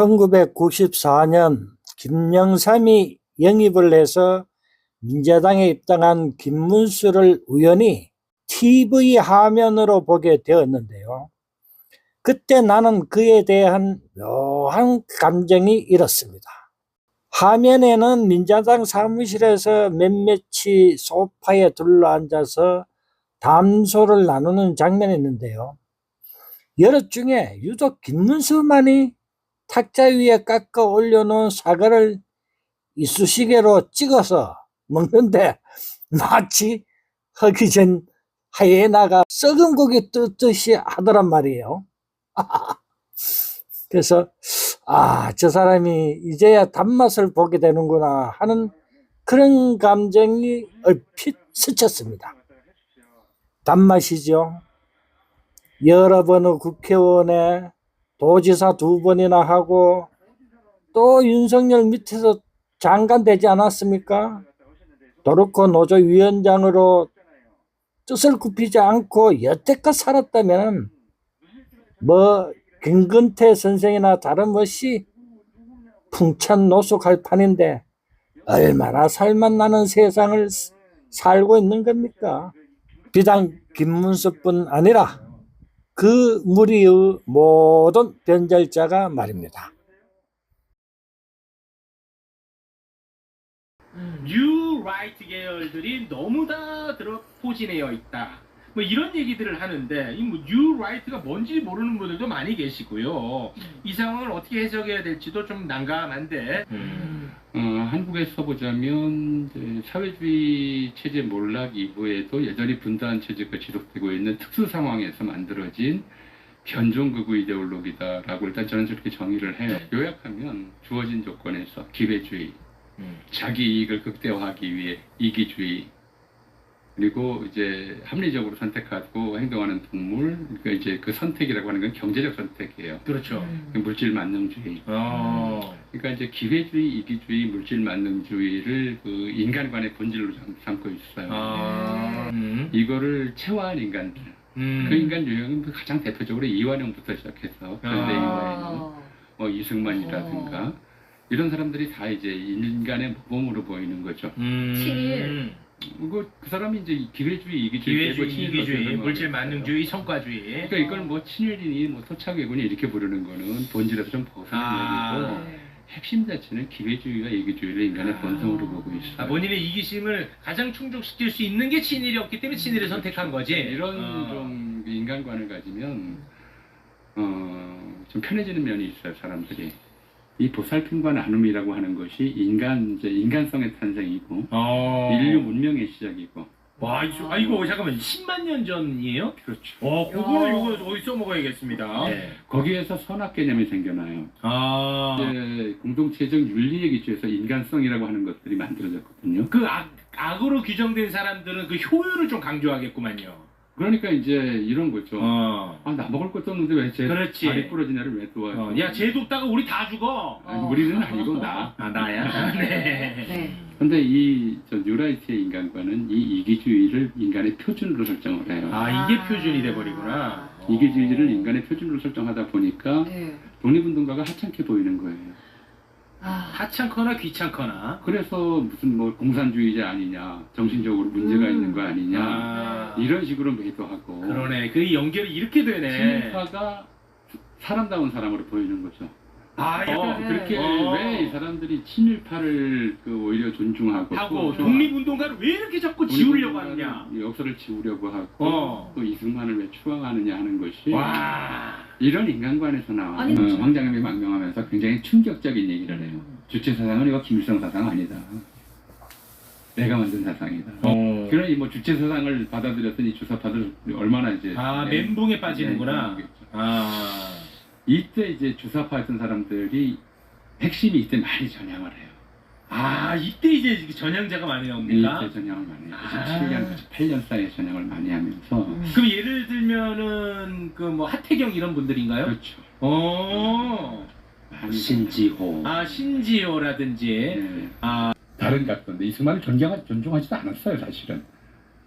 1994년 김영삼이 영입을 해서 민주당에 입당한 김문수를 우연히 TV 화면으로 보게 되었는데요. 그때 나는 그에 대한 묘한 감정이 일었습니다. 화면에는 민주당 사무실에서 몇몇이 소파에 둘러앉아서 담소를 나누는 장면이 있는데요. 여럿 중에 유독 김문수만이 탁자 위에 깎아 올려놓은 사과를 이쑤시개로 찍어서 먹는데 마치 허기 전 하이에나가 썩은 고기 뜯듯이 하더란 말이에요. 그래서 아, 저 사람이 이제야 단맛을 보게 되는구나 하는 그런 감정이 얼핏 스쳤습니다. 단맛이죠. 여러 번의 국회의원에 도지사 두 번이나 하고 또 윤석열 밑에서 장관 되지 않았습니까? 도르코 노조위원장으로 뜻을 굽히지 않고 여태껏 살았다면 뭐 김근태 선생이나 다름없이 풍천 노숙할 판인데 얼마나 살맛 나는 세상을 스- 살고 있는 겁니까? 비단 김문수뿐 아니라 그 무리의 모든 변절자가 말입니다. 뉴 라이트 계열들이 너무 다 들어 포진되어 있다. 뭐 이런 얘기들을 하는데 이뭐뉴 라이트가 뭔지 모르는 분들도 많이 계시고요. 이 상황을 어떻게 해석해야 될지도 좀 난감한데. 어, 한국에서 보자면 사회주의 체제 몰락 이후에도 여전히 분단 체제가 지속되고 있는 특수 상황에서 만들어진 변종극우 이데올로기다라고 일단 저는 저렇게 정의를 해요. 요약하면 주어진 조건에서 기회주의, 자기 이익을 극대화하기 위해 이기주의, 그리고 이제 합리적으로 선택하고 행동하는 동물, 그러니까 이제 그 선택이라고 하는 건 경제적 선택이에요. 그렇죠. 물질 만능주의. 어. 그러니까 이제 기회주의, 이기주의, 물질 만능주의를 그 인간 관의 본질로 삼- 삼고 있어요. 아. 음. 이거를 체화한 인간들. 음. 그 인간 유형은 그 가장 대표적으로 이완용부터 시작해서 그런데 이완용, 뭐 이승만이라든가 이런 사람들이 다 이제 인간의 모범으로 보이는 거죠. 음. 칠. 그 리고 그 사람이 이제 기회주의, 이기주의, 기회주의, 이기주의, 물질. 만능주의, 성과주의. 그러니까 이걸 뭐 친일이니 뭐 토착외군이 이렇게 부르는 거는 본질에서 좀 벗어난 아. 얘기고 핵심 자체는 기회주의와 이기주의를 인간의 아. 본성으로 보고 있어요. 아, 본인의 이기심을 가장 충족시킬 수 있는 게 친일이었기 때문에 친일을 선택한 거지. 이런 어. 좀 인간관을 가지면 어, 좀 편해지는 면이 있어요 사람들이. 이 보살핌과 나눔이라고 하는 것이 인간 이제 인간성의 탄생이고 어. 인류 문명의 시작이고 와, 이거, 아, 이거 잠깐만 10만 년 전이에요? 그렇죠. 어, 그거는 야. 이거 어디 써먹어야겠습니다. 네. 거기에서 선악 개념이 생겨나요. 아, 이제 공동체적 윤리의 기초에서 인간성이라고 하는 것들이 만들어졌거든요. 그 악, 악으로 규정된 사람들은 그 효율을 좀 강조하겠구만요. 그러니까 이제 이런 거죠. 어. 아, 나 먹을 것도 없는데 왜제 그렇지. 다리 부러진 애를 왜 도와줘? 어, 야, 쟤 돕다가 우리 다 죽어. 아니, 우리는 아니고 나. 아, 나야? 네. 네. 근데 이저 뉴라이트의 인간과는 이 이기주의를 인간의 표준으로 설정을 해요. 아, 이게 표준이 돼버리구나. 이기주의를 인간의 표준으로 설정하다 보니까 네. 독립운동가가 하찮게 보이는 거예요. 아, 하찮거나 귀찮거나. 그래서 무슨 뭐 공산주의자 아니냐, 정신적으로 문제가 음. 있는 거 아니냐, 아, 이런 식으로 매도하고 그러네. 그 연결이 이렇게 되네. 친일파가 사람다운 사람으로 보이는 거죠. 아, 어, 약간 그렇게 어. 왜 이 사람들이 친일파를 그 오히려 존중하고 하고 또 독립운동가를 왜 이렇게 자꾸 지우려고 하느냐. 역사를 지우려고 하고 어. 또 이승만을 왜 추앙하느냐 하는 것이 와. 이런 인간관에서 나와 아니, 어, 황장엽이 망명하면서 굉장히 충격적인 얘기를 해요. 주체 사상은 이거 김일성 사상 아니다. 내가 만든 사상이다. 어. 그러니 뭐 주체 사상을 받아들였더니 주사파들 얼마나 이제 아, 네, 멘붕에 빠지는구나. 네, 아. 이때 이제 주사파였던 사람들이 핵심이 이때 많이 전향을 해요. 아, 이때 이제 전향자가 많이 나옵니까? 이때 전향을 많이 해요. 아. 97년, 98년 사이에 전향을 많이 하면서 음. 그럼 예를 들면은 그 뭐 하태경 이런 분들인가요? 그렇죠. 어. 많이 신지호. 아, 신지호라든지 네. 아, 다른 각도인데 이승만을 존경, 존중하지도 않았어요 사실은.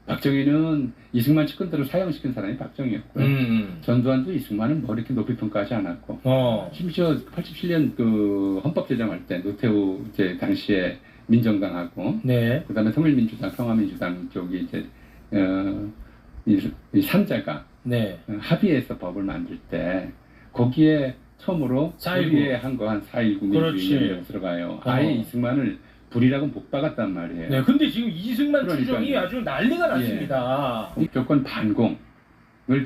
박정희는 이승만 측근들을 사형시킨 사람이 박정희였고요. 음. 전두환도 이승만은 뭐 이렇게 높이 평가하지 않았고 어. 심지어 87년 그 헌법 제정할 때 노태우 이제 당시에 민정당하고 네. 그다음에 통일민주당, 평화민주당 쪽이 이제 어, 이, 이 3자가 네. 합의해서 법을 만들 때 거기에 처음으로 4.19. 합의에 한 거 한 4.19 그렇지. 민주인명 들어가요. 아예 어. 이승만을 불이라고 못 박았단 말이에요. 네. 근데 지금 이승만 그러니까요. 추정이 아주 난리가 났습니다. 무조건 반공을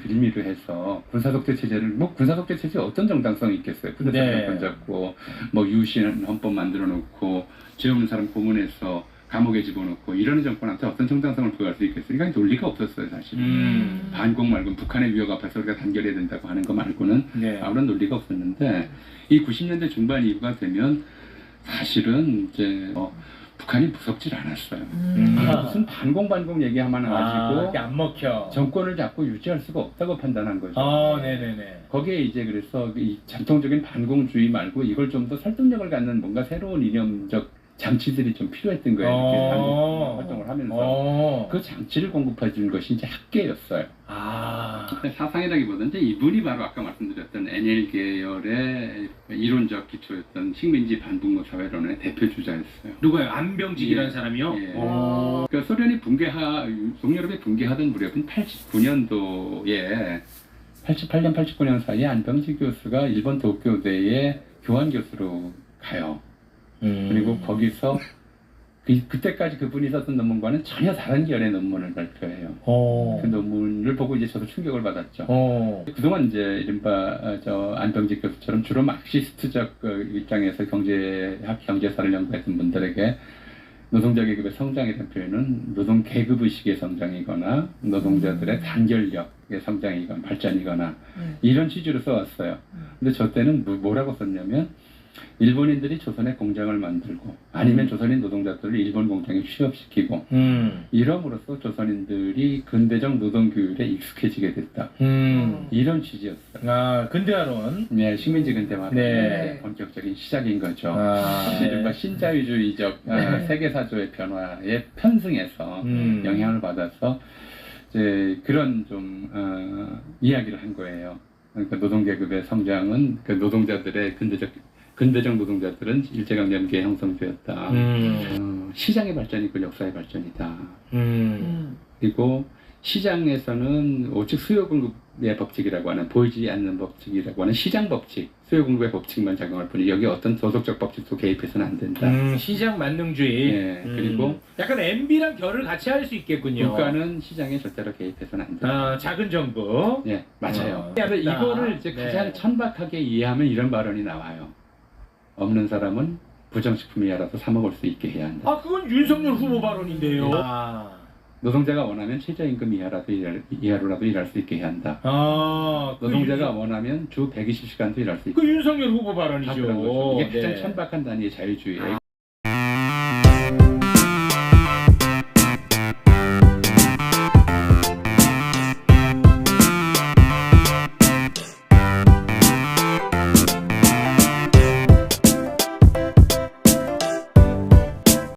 빌미로 해서 군사독재 체제를 뭐 군사독재 체제 어떤 정당성이 있겠어요? 네. 군대 정권 잡고 뭐 유신 헌법 만들어 놓고 죄 없는 사람 고문해서 감옥에 집어넣고 이러는 정권한테 어떤 정당성을 부여할 수 있겠어요? 그러니까 논리가 없었어요 사실. 음. 반공 말고 북한의 위협 앞에서 우리가 단결해야 된다고 하는 거 말고는 네. 아무런 논리가 없었는데 이 90년대 중반 이후가 되면 사실은 이제 어, 북한이 무섭질 않았어요. 음. 아, 무슨 반공 반공 얘기하면 아, 가지고 이게 안 먹혀. 정권을 잡고 유지할 수가 없다고 판단한 거죠. 아, 네네네. 거기에 이제 그래서 이 전통적인 반공주의 말고 이걸 좀 더 설득력을 갖는 뭔가 새로운 이념적 장치들이 좀 필요했던 거예요. 이렇게 어. 반공 활동을 하면서 어. 그 장치를 공급해 준 것이 이제 학계였어요. 아. 사상이라기보다는 이제 이분이 바로 아까 말씀드렸던 NL 계열의 이론적 기초였던 식민지 반분고 사회론의 대표 주자였어요. 누가요? 안병직이라는 예. 사람이요? 예. 어. 그러니까 소련이 붕괴하, 동유럽이 붕괴하던 무렵인 89년도에 88년, 89년 사이에 안병지 교수가 일본 도쿄대에 교환 교수로 가요. 음. 그리고 거기서 그, 그때까지 그분이 썼던 논문과는 전혀 다른 결의 논문을 발표해요. 어. 그 논문을 보고 이제 저도 충격을 받았죠. 어. 그동안 이제 이른바 어, 저 안병직 교수처럼 주로 마크시스트적 그 입장에서 경제학 경제사를 연구했던 분들에게 노동자 계급의 성장이라는 표현은 노동 계급 의식의 성장이거나 노동자들의 단결력의 성장이거나 발전이거나 음. 이런 취지로 써왔어요. 근데 저 때는 뭐- 뭐라고 썼냐면 일본인들이 조선에 공장을 만들고 아니면 조선인 노동자들을 일본 공장에 취업시키고 음. 이럼으로써 조선인들이 근대적 노동 규율에 익숙해지게 됐다. 음. 이런 취지였어요. 아, 근대화론. 네, 식민지 근대화 네. 본격적인 시작인 거죠. 아, 이른바 신자유주의적 어, 네. 세계사조의 변화에 편승해서 음. 영향을 받아서 이제 그런 좀 어, 이야기를 한 거예요. 그러니까 노동계급의 성장은 그 노동자들의 근대적 근대적 노동자들은 일제강점기의 형성주였다. 음. 어, 시장의 발전이 그 역사의 발전이다. 음. 음. 그리고 시장에서는 오직 수요 공급의 법칙이라고 하는 보이지 않는 법칙이라고 하는 시장 법칙, 수요 공급의 법칙만 작용할 뿐이 여기 어떤 도덕적 법칙도 개입해서는 안 된다. 음, 시장 만능주의. 예, 음. 그리고 약간 MB랑 결을 같이 할 수 있겠군요. 국가는 시장에 절대로 개입해서는 안 된다. 아, 작은 정부. 예, 맞아요. 어. 이거를 이제 네. 가장 천박하게 이해하면 이런 발언이 나와요. 없는 사람은 부정식품이라도 사 먹을 수 있게 해야 한다. 아, 그건 윤석열 후보 발언인데요. 아, 노동자가 원하면 최저임금 이하라도 일, 이하로라도 일할 수 있게 해야 한다. 아 그 노동자가 윤- 원하면 주 120시간도 일할 수 있게 그 윤석열 후보 다 발언이죠. 이게 가장 네. 천박한 단위의 자유주의예요.